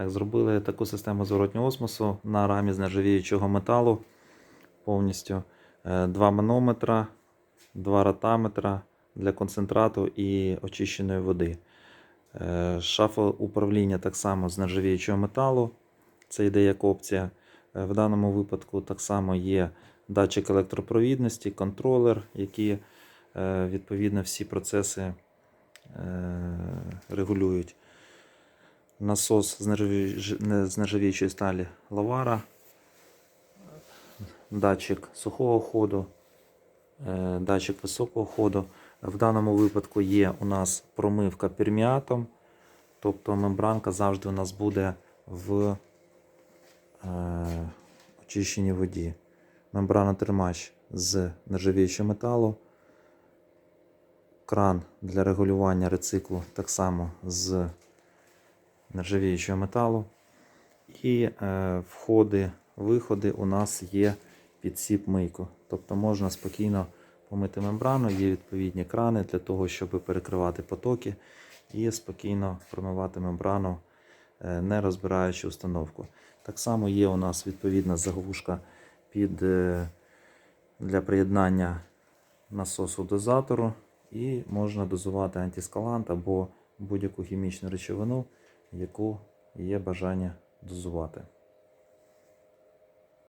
Так, зробили таку систему зворотнього осмосу на рамі з нержавіючого металу повністю. Е, Два манометра, два ротаметра для концентрату і очищеної води. Е, Шафа управління так само з нержавіючого металу. Це йде як опція. Е, В даному випадку так само є датчик електропровідності, контролер, які е, відповідно всі процеси регулюють. Насос з нержавіючої сталі лавара, датчик сухого ходу, е, датчик високого ходу. В даному випадку є у нас промивка перміатом, тобто мембранка завжди у нас буде в е, очищеній воді. Мембранотримач з нержавіючого металу. Кран для регулювання рециклу так само з нержавіючого металу. І е, входи, виходи у нас є під сіп мийку. Тобто можна спокійно помити мембрану, є відповідні крани для того, щоб перекривати потоки і спокійно промивати мембрану, е, не розбираючи установку. Так само є у нас відповідна заглушка під, е, для приєднання насосу дозатору, і можна дозувати антискалант або будь-яку хімічну речовину, яку є бажання дозувати.